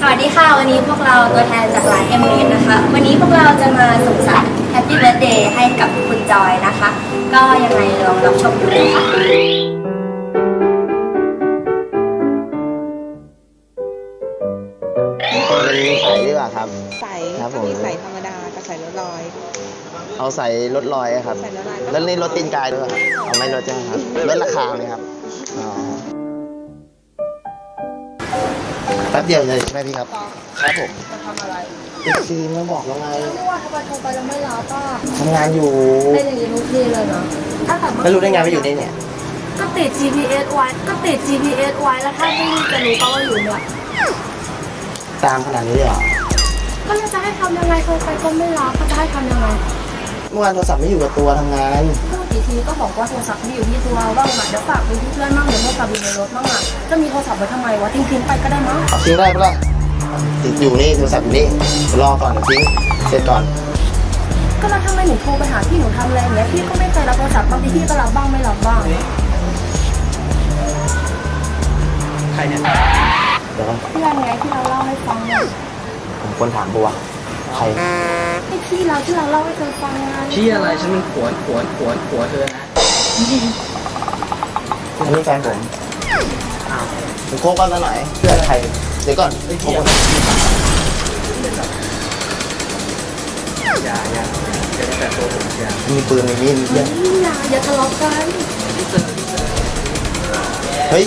สวัสดีค่ะ วันนี้พวกเราตัวแทนจากร้านเอ็มเนะคะ วันนี้พวกเราจะมาสุขสันต์แฮปปี้เบิร์ดเดย์ให้กับคุณจอยนะคะ ก็ยังไงลองรับชมดูเลยค่ะเป็นใสดีกว่าครับ ใสครับผมมีใสธรรมดากับใสรถลอย เอาใส่รถลอยครับ ใส่รถลอย แล้วนี่รถตีนกายด้วยครับ เอาไม่รถใช่ไหมครับ ลดราคาไหมครับ อ๋อ ป๊บเดียวเลยใช่ไหมพี่ครับ ครับผมจะทำอะไรอีกซีมาบอกแล้วไงเมื่อวานทำไมโทรไปแล้วไม่รับอะทำงานอยู่เป็นอย่างนี้ทุกทีเลยเนาะถ้าแต่แล้วรู้ได้ไงว่าอยู่นี่เนี่ย ก็ติด GPS ไว้ ก็ติด GPS ไว้แล้วถ้าไม่รู้จะรู้ก็ว่าอยู่เนี่ยตามขนาดนี้เลยเหรอก็เราจะให้ทำยังไงโทรไปก็ไม่รับก็จะให้ทำยังไง เมื่อวานโทรศัพท์ไม่อยู่กับตัวทำงาน พูดกี่ทีก็บอกว่าโทรศัพท์ไม่อยู่ที่ตัวบ้างอะเดี๋ยวฝากไปที่เพื่อนบ้างเดี๋ยวโทรศัพท์อยู่ในรถบ้างอะจะมีโทรศัพท์ไว้ทำไมวะทิ้งๆไปก็ได้มั้งเอาทิ้งได้ปะล่ะติดอยู่นี่โทรศัพท์อยู่นี่รอก่อนทิ้งเสร็จก่อนก็แล้วทำไมหนูโทรไปหาพี่หนูทำอะไรอย่างเงี้ยพี่ก็ไม่เคยรับโทรศัพท์บางทีพี่ก็รับบ้างไม่รับบ้างใครเนี่ยเดี๋ยวก่อนเพื่อนไงที่เราเล่าให้ฟังเนี่ยผมควรถามบัวใครให้ พี่เราที่เราเล่าให้เธอฟังไงพี่อะไรฉันเป็นผัวผัวผัวผัวเธอนะอันนี้แฟนผมอ้าวผมโค้งกันซะหน่อยเพื่อนใครเดี๋ยวก่อนโค้งกันอย่าอย่าอย่าแต่ตัวผมอย่ามีปืนมีมีดมีเพื่อนอย่าอย่าทะเลาะกันเฮ้ย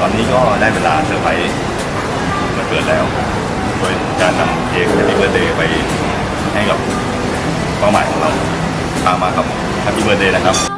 ตอนนี้ก็ได้เวลาเซอร์ไพรส์มันเกิดแล้ว โดยการนำเค้กแฮปปี้เบิร์ดเดย์ไปให้กับเป้าหมายของเราตามมาครับแฮปปี้เบิร์ดเดย์นะครับ